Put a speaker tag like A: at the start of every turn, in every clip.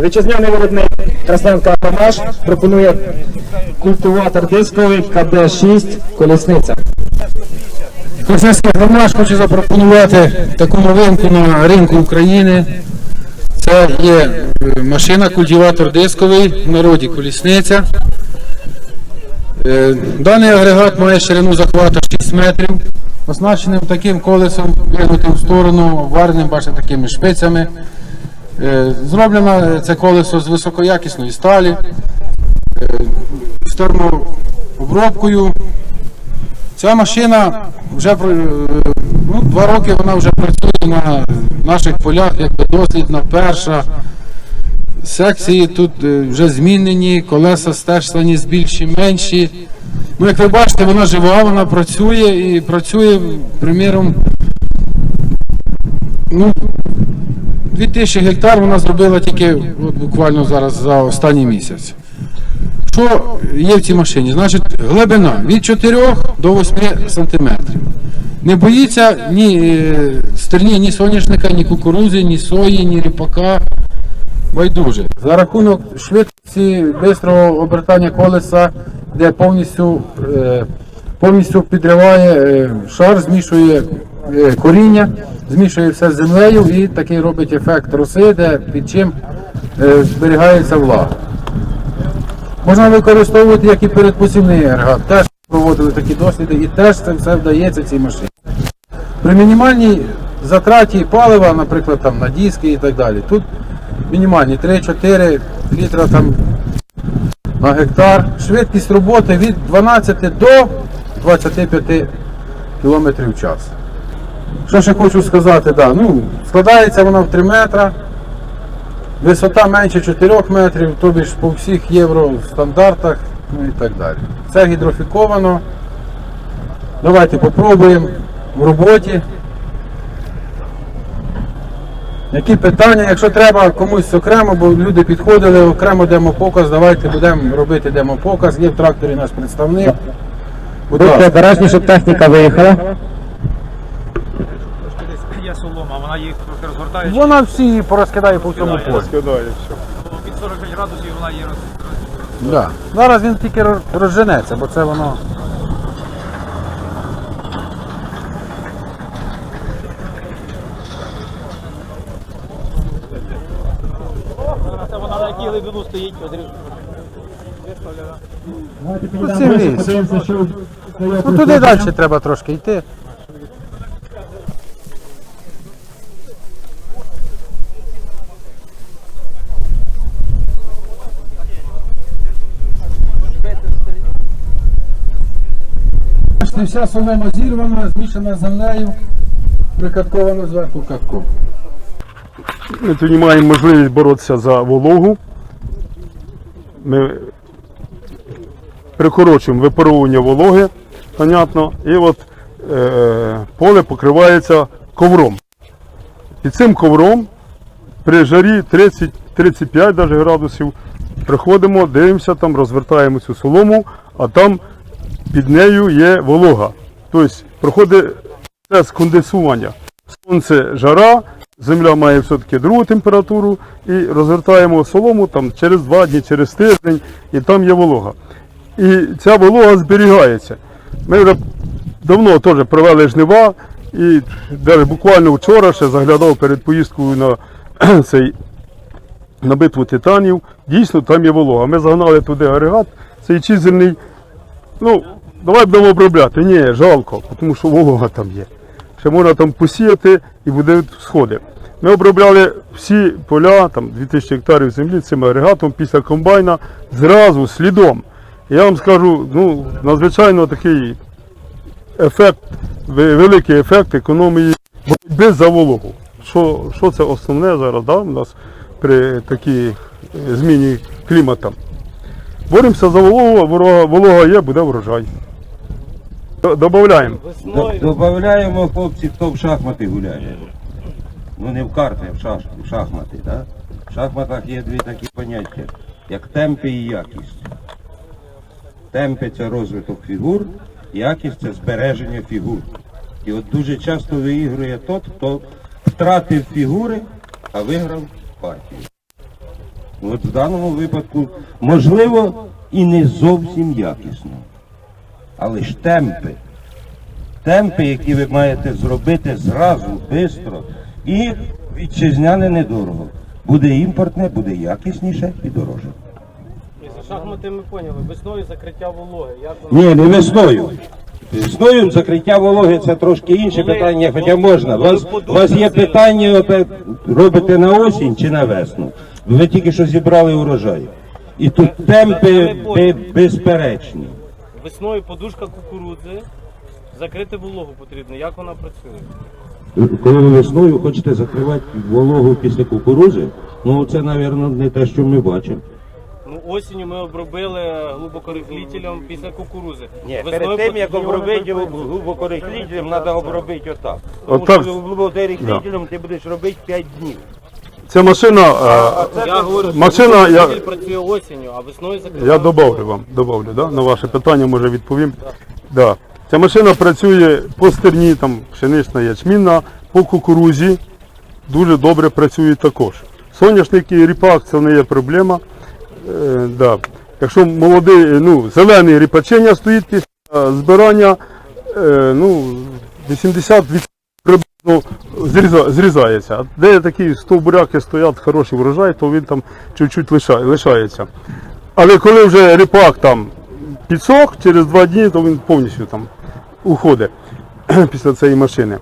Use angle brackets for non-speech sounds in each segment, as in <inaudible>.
A: Вітчизняний виробник Красненка Памаш пропонує культиватор дисковий КД-6 колісниця.
B: Красненський громаш хоче запропонувати таку новинку на ринку України. Це є е, машина, культиватор дисковий, в народі колісниця. Е, Даний агрегат має ширину захвату 6 метрів, оснащеним таким колесом, вигнутим в сторону, вареним, бачите, такими шпицями. Е, Зроблено це колесо з високоякісної сталі, е, з термообробкою. Ця машина вже е, ну, два роки вона вже працює на наших полях, якби дослідна перша. Секції тут е, вже змінені, колеса стешлені з більші, менші. Ну, як ви бачите, вона жива, вона працює і працює, приміром, ну, 2000 гектар вона зробила тільки от, буквально зараз за останній місяць. Що є в цій машині? Значить, глибина від 4 до 8 сантиметрів. Не боїться ні е, стерні, ні соняшника, ні кукурузи, ні сої, ні ріпака. Байдуже. За рахунок швидкості бистрого обертання колеса, де повністю, е, повністю підриває е, шар, змішує коріння, змішує все з землею і такий робить ефект роси, де під чим е, зберігається влага. Можна використовувати як і передпосівний ергат. Теж проводили такі досліди і теж це все вдається цій машині. При мінімальній затраті палива, наприклад, там на диски і так далі, тут мінімальні 3-4 літра там на гектар. Швидкість роботи від 12 до 25 км в час. Що ще хочу сказати, да, ну, складається вона в 3 метра. Висота менше 4 метрів, тобі ж по всіх євро стандартах, ну і так далі. Це гідрофіковано. Давайте попробуємо в роботі. Які питання, якщо треба комусь окремо, бо люди підходили, окремо демопоказ, давайте будемо робити демопоказ. Є в тракторі наш представник. Будь
A: Будьте обережні, щоб техніка виїхала.
C: Є солома, вона їх трохи розгортає.
B: Вона всі її порозкидає по всьому полі.
C: Від 45 градусів вона її роз...
B: Да. Зараз він тільки роз- розженеться, бо це воно.
C: Це вона на якій глибину стоїть.
B: Ну туди далі треба трошки йти. Бачите, вся солома зірвана, змішана з землею, прикатковано зверху катком.
D: Ми тоді маємо можливість боротися за вологу. Ми прикорочуємо випаровування вологи, понятно, і от е, поле покривається ковром. І цим ковром при жарі 30-35 градусів приходимо, дивимося, там розвертаємо цю солому, а там під нею є волога. Тобто проходить процес конденсування. Сонце жара, земля має все-таки другу температуру і розвертаємо солому там через два дні, через тиждень, і там є волога. І ця волога зберігається. Ми вже давно теж провели жнива, і навіть буквально вчора ще заглядав перед поїздкою на <clears throat> цей на битву титанів. Дійсно, там є волога. Ми загнали туди агрегат, цей чизельний. Ну, давай будемо обробляти. Ні, жалко, тому що волога там є. Ще можна там посіяти і буде сходи. Ми обробляли всі поля, там 2000 гектарів землі цим агрегатом після комбайна зразу слідом. Я вам скажу, ну, надзвичайно такий ефект, великий ефект економії боротьби за вологу. Що, що це основне зараз да, у нас при такій е, зміні клімату? Боремося за вологу, волога, волога є, буде врожай. Д- Добавляємо.
E: Добавляємо хлопці, хто в шахмати гуляє. Ну не в карти, а в, шаш... в шахмати. Да? В шахматах є дві такі поняття, як темпи і якість. Темпи це розвиток фігур, якість це збереження фігур. І от дуже часто виігрує тот, хто втратив фігури, а виграв партію. От в даному випадку, можливо, і не зовсім якісно. Але ж темпи. Темпи, які ви маєте зробити зразу, швидко і вітчизняне недорого. Буде імпортне, буде якісніше і дороже.
C: Шахмати ми поняли. Весною закриття вологи.
E: Ні, не весною. Весною закриття вологи це трошки інше питання, хоча можна. У вас, вас є питання, робите на осінь чи на весну. Ви тільки що зібрали урожай. І тут темпи бе- безперечні.
C: Весною подушка кукурудзи. Закрити вологу потрібно. Як вона працює?
E: Коли ви весною хочете закривати вологу після кукурузи, ну це, мабуть, не те, що ми бачимо.
C: Ну, осінню ми обробили глибокорихлітелем після кукурузи.
E: Ні,
C: Весною
E: перед тим, як обробити глибокорихлітелем, треба обробити отак. Тому
D: Отак.
E: що глибокорихлітелем ти будеш робити 5 днів.
D: Ця машина, е,
C: Я говорю, що
D: Машина, я-
C: працює осінню, а весною закриває.
D: я добавлю вам, добавлю, да? на ваше питання може відповім. Да. Ця машина працює по стерні, там пшенична, ячмінна, по кукурузі. Дуже добре працює також. Соняшник і ріпак це не є проблема. Е, да. Якщо молодий, ну, зелений ріпачення стоїть після збирання, е, ну, 80 приблизно зрізається. Де такі стовбуряки стоять, хороший врожай, то він там чуть-чуть лишається. Але коли вже ріпак там підсох, через два дні, то він повністю там уходить <clears throat> після цієї машини.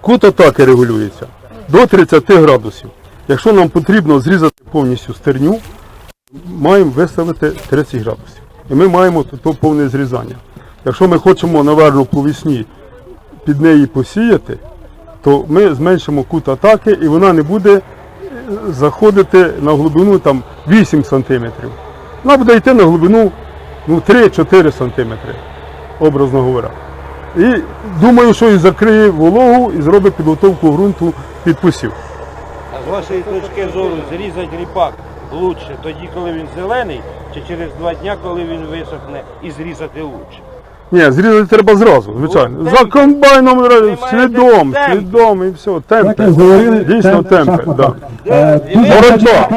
D: Кут атаки регулюється до 30 градусів. Якщо нам потрібно зрізати повністю стерню, маємо виставити 30 градусів. І ми маємо тут повне зрізання. Якщо ми хочемо, наверно, по весні під неї посіяти, то ми зменшимо кут атаки і вона не буде е, заходити на глибину там 8 см. Вона буде йти на глибину ну, 3-4 см, образно говоря. І думаю, що і закриє вологу і зробить підготовку ґрунту під посів.
E: А з вашої точки зору зрізати ріпак лучше тоді, коли він зелений, чи через два дня, коли він висохне, і зрізати лучше.
D: Ні, зрізати треба зразу, звичайно.
E: Ну,
D: За комбайном слідом, слідом і все. Темпи. Дійсно
A: темпи.
D: Да.
A: Е,
D: Боротьба.